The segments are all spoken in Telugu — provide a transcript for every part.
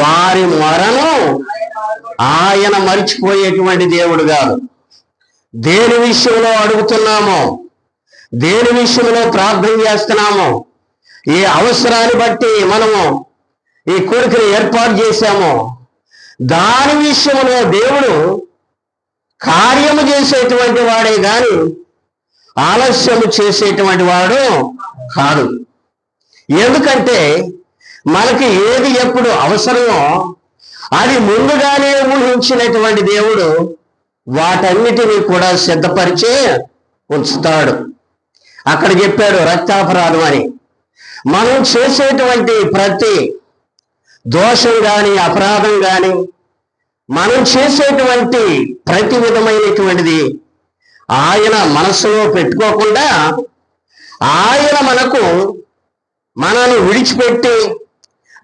వారి మొరను ఆయన మరిచిపోయేటువంటి దేవుడు కాదు. దేని విషయంలో అడుగుతున్నామో దేని విషయంలో ప్రార్థన చేస్తున్నామో ఈ అవసరాన్ని బట్టి మనము ఈ కోరికను ఏర్పాటు చేశామో దాని విషయంలో దేవుడు కార్యము చేసేటువంటి వాడే గాని ఆలస్యము చేసేటువంటి వాడు కాదు. ఎందుకంటే మనకి ఏది ఎప్పుడు అవసరమో అది ముందుగానే ఊహించినటువంటి దేవుడు వాటన్నిటినీ కూడా సిద్ధపరిచే ఉంచుతాడు. అక్కడ చెప్పాడు రక్తాపరాధం అని. మనం చేసేటువంటి ప్రతి దోషం కానీ అపరాధం కానీ మనం చేసేటువంటి ప్రతి విధమైనటువంటిది ఆయన మనసులో పెట్టుకోకుండా ఆయన మనకు మనను విడిచిపెట్టి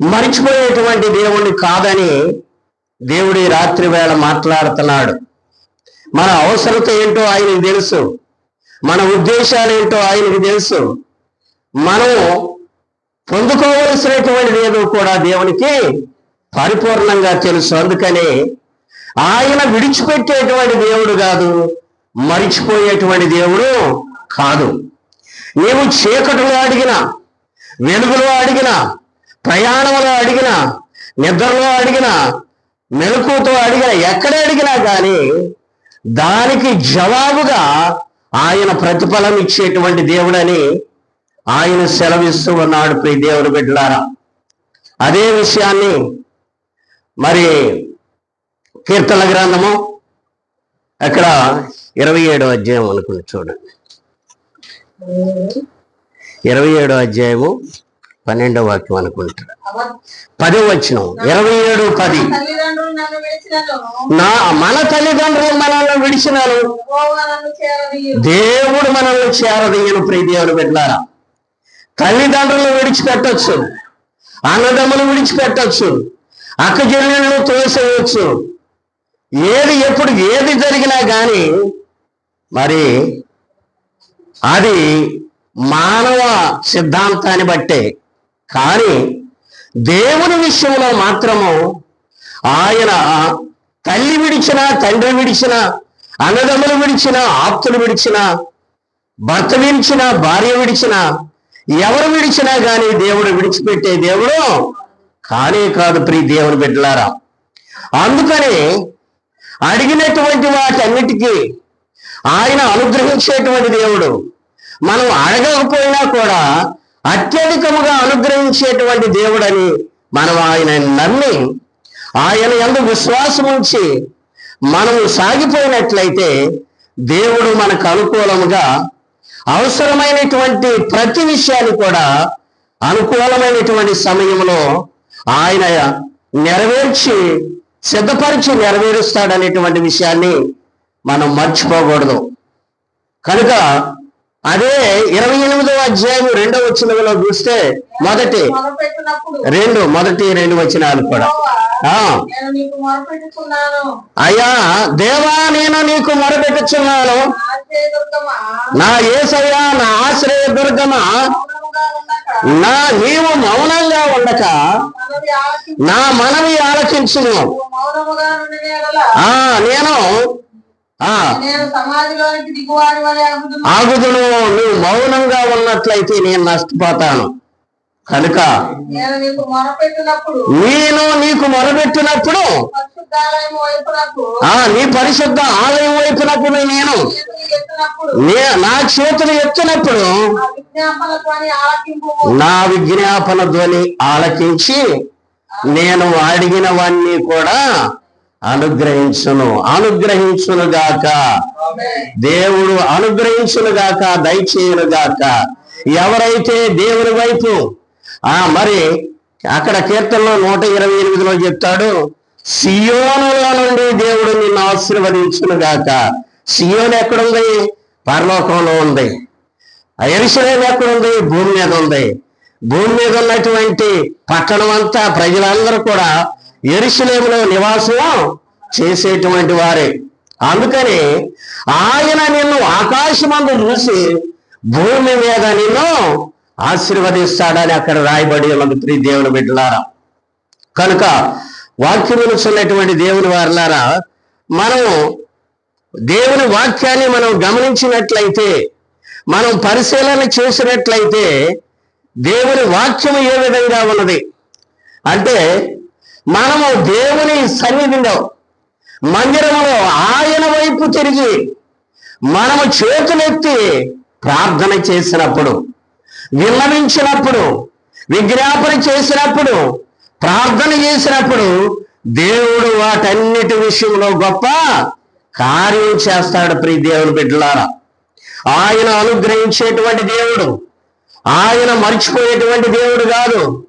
మరిచిపోయేటువంటి దేవుణ్ణి కాదని దేవుడి రాత్రి వేళ మాట్లాడుతున్నాడు. మన అవసరత ఏంటో ఆయనకు తెలుసు. మన ఉద్దేశాలు ఏంటో ఆయనకు తెలుసు. మనం పొందుకోవలసినటువంటిది ఏదో కూడా దేవునికి పరిపూర్ణంగా తెలుసు. అందుకని ఆయన విడిచిపెట్టేటువంటి దేవుడు కాదు మరిచిపోయేటువంటి దేవుడు కాదు. నీవు చీకటిలో అడిగిన వెలుగులో అడిగిన ప్రయాణంలో అడిగిన నిద్రలో అడిగిన మెలకుతో అడిగిన ఎక్కడ అడిగినా కానీ దానికి జవాబుగా ఆయన ప్రతిఫలం ఇచ్చేటువంటి దేవుడని ఆయన సెలవిస్తూ ఉన్నాడు ప్రియ దేవుడు బిడ్డలారా. అదే విషయాన్ని మరి కీర్తన గ్రంథము అక్కడ ఇరవై ఏడో అధ్యాయం అనుకుని చూడండి. ఇరవై ఏడో అధ్యాయము పన్నెండో వాక్యం అనుకుంటాడు పదో వచ్చిన ఇరవై ఏడు పది. నా మన తల్లిదండ్రులు మనల్ని విడిచినారు. దేవుడు మనల్ని చేరదీయను ప్రియ దేవుడు బిడ్డలారా తల్లిదండ్రులు విడిచిపెట్టొచ్చు. అన్నదమ్ములు విడిచిపెట్టచ్చు. అక్క చెల్లెళ్ళు తోసేయచ్చు. ఏది ఎప్పుడు ఏది జరిగినా కానీ మరి అది మానవ సిద్ధాంతాన్ని బట్టే కానీ దేవుని విషయంలో మాత్రము ఆయన తల్లి విడిచిన తండ్రి విడిచిన అన్నదమ్ములు విడిచిన ఆప్తులు విడిచిన భర్త విడిచిన భార్య విడిచిన ఎవరు విడిచినా కానీ దేవుడు విడిచిపెట్టే దేవుడు కానే కాదు ప్రీ దేవుని బిడ్డలారా. అందుకని అడిగినటువంటి వాటన్నిటికీ ఆయన అనుగ్రహించేటువంటి దేవుడు. మనం అడగకపోయినా కూడా అత్యధికముగా అనుగ్రహించేటువంటి దేవుడని మనం ఆయన నమ్మి ఆయన ఎందు విశ్వాసం ఉంచి మనము సాగిపోయినట్లయితే దేవుడు మనకు అనుకూలముగా అవసరమైనటువంటి ప్రతి విషయాన్ని కూడా అనుకూలమైనటువంటి సమయంలో ఆయన నెరవేర్చి సిద్ధపరిచి నెరవేరుస్తాడనేటువంటి విషయాన్ని మనం మర్చిపోకూడదు. కనుక అదే ఇరవై ఎనిమిదవ అధ్యాయం రెండవ వచనంలో చూస్తే మొదటి రెండు మొదటి రెండు వచనాలు కూడా. అయ్యా దేవా నేను నీకు మొరపెట్టుచున్నాను. నా ఏసయ్యా నా ఆశ్రయ దుర్గమ నా నీవు మౌనంగా ఉండక. నా మనవి ఆలకించును నేను ఆగుదును నువ్వు మౌనంగా ఉన్నట్లయితే నేను నష్టపోతాను. కనుక నేను నీకు మొరపెట్టినప్పుడు వైపునకు ఆ నీ పరిశుద్ధ ఆలయం వైపునప్పుడు నేను నే- చేతులు ఎత్తినప్పుడు నా విజ్ఞాపన ధ్వని ఆలకించి నేను అడిగినవన్నీ కూడా అనుగ్రహించును. అనుగ్రహించును గాక. దేవుడు అనుగ్రహించును గాక దయచేయును గాక. ఎవరైతే దేవుని వైపు ఆ మరి అక్కడ కీర్తనలో నూట ఇరవై ఎనిమిదిలో చెప్తాడు సియోనులో నుండి దేవుడు నిన్ను ఆశీర్వదించును గాక. సియోను ఎక్కడుంది? పరలోకంలో ఉంది. ఎరుసలేం ఎక్కడుంది? భూమి మీద ఉంది. భూమి మీద ఉన్నటువంటి పట్టణం అంతా ప్రజలందరూ కూడా ఎరుసలేములో నివాసం చేసేటువంటి వారే. అందుకని ఆయన నిన్ను ఆకాశమందు చూసి భూమి మీద నిన్ను ఆశీర్వదిస్తాడని అక్కడ రాయబడి ఉన్నది ప్రియ దేవుని బిడ్డలారా. కనుక వాక్యములు వినుచున్నటువంటి దేవుని వారలారా మనము దేవుని వాక్యాన్ని మనం గమనించినట్లయితే మనం పరిశీలన చేసినట్లయితే దేవుని వాక్యం ఏ విధంగా ఉన్నది? అంటే మనము దేవుని సన్నిధిలో మందిరంలో ఆయన వైపు తిరిగి మనము చేతులెత్తి ప్రార్థన చేసినప్పుడు విన్నవించినప్పుడు విజ్ఞాపన చేసినప్పుడు ప్రార్థన చేసినప్పుడు దేవుడు వాటన్నిటి విషయంలో గొప్ప కార్యం చేస్తాడు ప్రియ దేవుని బిడ్డలారా. ఆయన అనుగ్రహించేటువంటి దేవుడు ఆయన మర్చిపోయేటువంటి దేవుడు కాదు.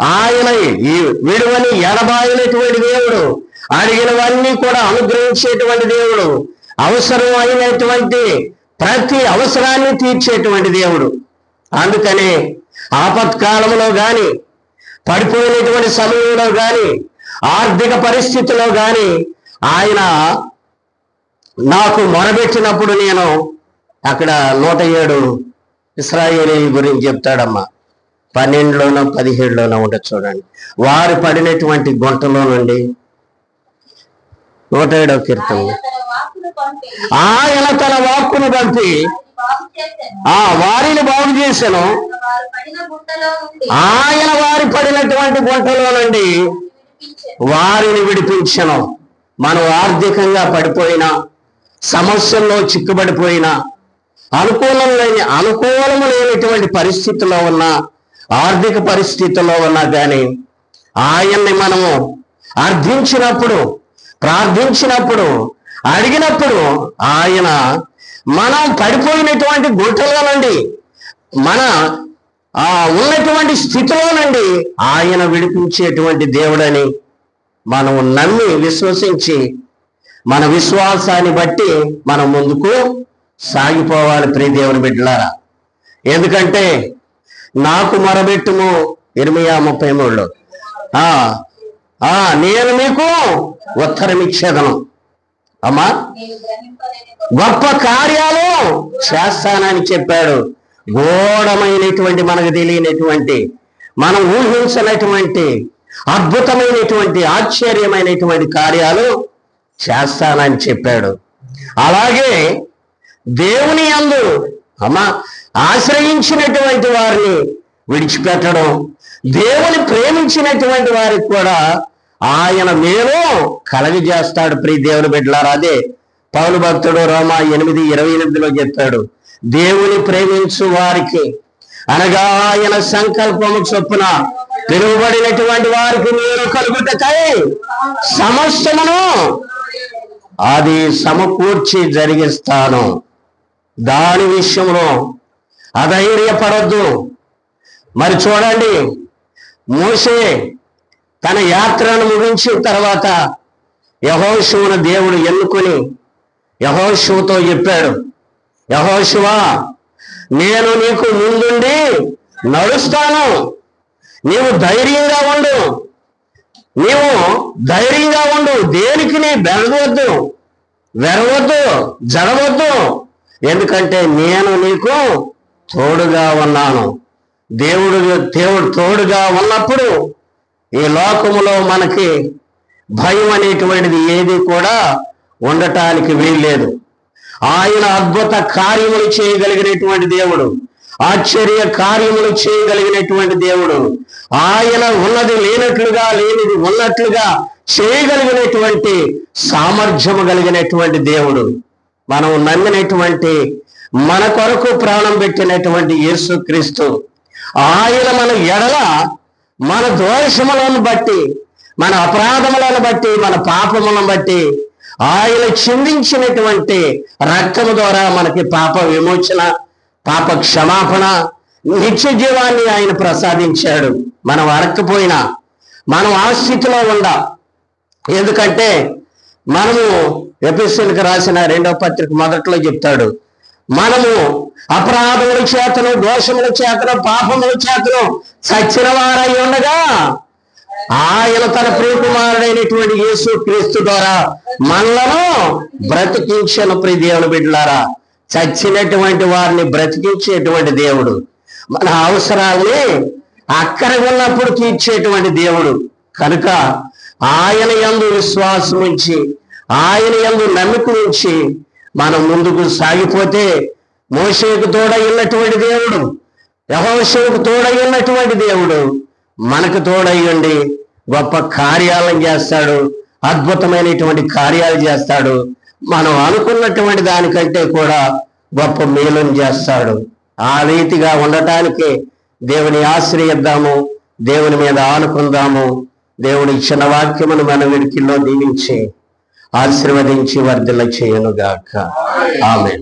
ఆయన ఈ విడువని ఎడబాయినటువంటి దేవుడు. అడిగినవన్నీ కూడా అనుగ్రహించేటువంటి దేవుడు. అవసరం అయినటువంటి ప్రతి అవసరాన్ని తీర్చేటువంటి దేవుడు. అందుకనే ఆపత్కాలంలో గాని పడిపోయినటువంటి సమయంలో గాని ఆర్థిక పరిస్థితిలో గాని ఆయన నాకు మొరబెట్టినప్పుడు నేను అక్కడ నూట ఏడు ఇస్రాయేలీ గురించి చెప్తాడమ్మా. పన్నెండులోనో పదిహేడులోనో ఉండదు చూడండి. వారు పడినటువంటి గుంటలో నుండి నూట ఏడవ కీర్తన. ఆయన తన వాక్కును పంపి ఆ వారిని బాగు చేశాను ఆయన వారి పడినటువంటి గుంటలో నుండి వారిని విడిపించను. మనం ఆర్థికంగా పడిపోయినా సమస్యల్లో చిక్కుబడిపోయినా అనుకూలం లేని అనుకూలము లేనటువంటి పరిస్థితిలో ఉన్న ఆర్థిక పరిస్థితుల్లో ఉన్నా కానీ ఆయన్ని మనము అర్థించినప్పుడు ప్రార్థించినప్పుడు అడిగినప్పుడు ఆయన మనం పడిపోయినటువంటి గుట్టలో నుండి మన ఆ ఉన్నటువంటి స్థితిలో నుండి ఆయన విడిపించేటువంటి దేవుడని మనం నమ్మి విశ్వసించి మన విశ్వాసాన్ని బట్టి మనం ముందుకు సాగిపోవాలి ప్రియ దేవుని బిడ్డలారా. ఎందుకంటే నాకు మొరబెట్టుము. ఇరవై ముప్పై మూడులో ఆ ఆ నేను మీకు ఉత్తరం ఇచ్చేదను అమ్మా గొప్ప కార్యాలు చేస్తానని చెప్పాడు. గోడమైనటువంటి మనకు తెలియనటువంటి మనం ఊహించినటువంటి అద్భుతమైనటువంటి ఆశ్చర్యమైనటువంటి కార్యాలు చేస్తానని చెప్పాడు. అలాగే దేవుని అందు అమ్మా ఆశ్రయించినటువంటి వారిని విడిచిపెట్టడం దేవుని ప్రేమించినటువంటి వారికి కూడా ఆయన మేలు కలగజేస్తాడు ప్రియ దేవుని బిడ్డలారా అదే పౌలు భక్తుడు రోమా ఎనిమిది ఇరవై ఎనిమిదిలో చెప్పాడు. దేవుని ప్రేమించు వారికి అనగా ఆయన సంకల్పము చొప్పున పిలువబడినటువంటి వారికి మీరు కలుగుతాయి సమస్తమును అది సమకూర్చి జరిగిస్తాను. దాని విషయంలో అధైర్యపడద్దు. మరి చూడండి మోసే తన యాత్రను ముగించిన తర్వాత యహోశివును దేవుడు ఎన్నుకొని యహోశివుతో చెప్పాడు యహోశివా నేను నీకు ముందుండి నడుస్తాను. నీవు ధైర్యంగా ఉండు. నీవు ధైర్యంగా ఉండు. దేనికి నీ బెరగవద్దు వెరవద్దు జరవద్దు ఎందుకంటే నేను నీకు తోడుగా ఉన్నాను. దేవుడు దేవుడు తోడుగా ఉన్నప్పుడు ఈ లోకములో మనకి భయం అనేటువంటిది ఏది కూడా ఉండటానికి వీల్లేదు. ఆయన అద్భుత కార్యములు చేయగలిగినటువంటి దేవుడు ఆశ్చర్య కార్యములు చేయగలిగినటువంటి దేవుడు ఆయన ఉన్నది లేనట్లుగా లేనిది ఉన్నట్లుగా చేయగలిగినటువంటి సామర్థ్యము కలిగినటువంటి దేవుడు. మనం నమ్మినటువంటి మన కొరకు ప్రాణం పెట్టినటువంటి యేసుక్రీస్తు ఆయన మన ఎడల మన దోషములను బట్టి మన అపరాధములను బట్టి మన పాపములను బట్టి ఆయన చిందించినటువంటి రక్తము ద్వారా మనకి పాప విమోచన పాప క్షమాపణ నిత్య జీవాన్ని ఆయన ప్రసాదించాడు. మనం అరక్కపోయినా మనం ఆ స్థితిలో ఉండ. ఎందుకంటే మనము ఎపిసోడ్కి రాసిన రెండవ పత్రిక మొదట్లో చెప్తాడు మనము అపరాధముల చేతను దోషముల చేతను పాపముల చేతను చచ్చిన వారై ఉండగా ఆయన తన ప్రియకుమారుడైనటువంటి యేసు క్రీస్తు ద్వారా మనలను బ్రతికించిన ప్రియ దేవుని బిడ్డలారా. చచ్చినటువంటి వారిని బ్రతికించేటువంటి దేవుడు మన అవసరాల్ని అక్కడ ఉన్నప్పుడు తీర్చేటువంటి దేవుడు. కనుక ఆయన యందు విశ్వాసం ఉంచి ఆయన ఎందు నమ్మిక ఉంచి మనం ముందుకు సాగిపోతే మోసేకు తోడయ్యున్నటువంటి దేవుడు యహోషకు తోడయ్యున్నటువంటి దేవుడు మనకు తోడయ్యండి గొప్ప కార్యాలను చేస్తాడు అద్భుతమైనటువంటి కార్యాలు చేస్తాడు. మనం అనుకున్నటువంటి దానికంటే కూడా గొప్ప మేలును చేస్తాడు. ఆ రీతిగా ఉండటానికి దేవుని ఆశ్రయిద్దాము దేవుని మీద ఆనుకుందాము. దేవుని ఇచ్చిన వాక్యమును మన విడికిలో దీవించే ఆశీర్వదించి వర్ధల చేయనుగాక. ఆమె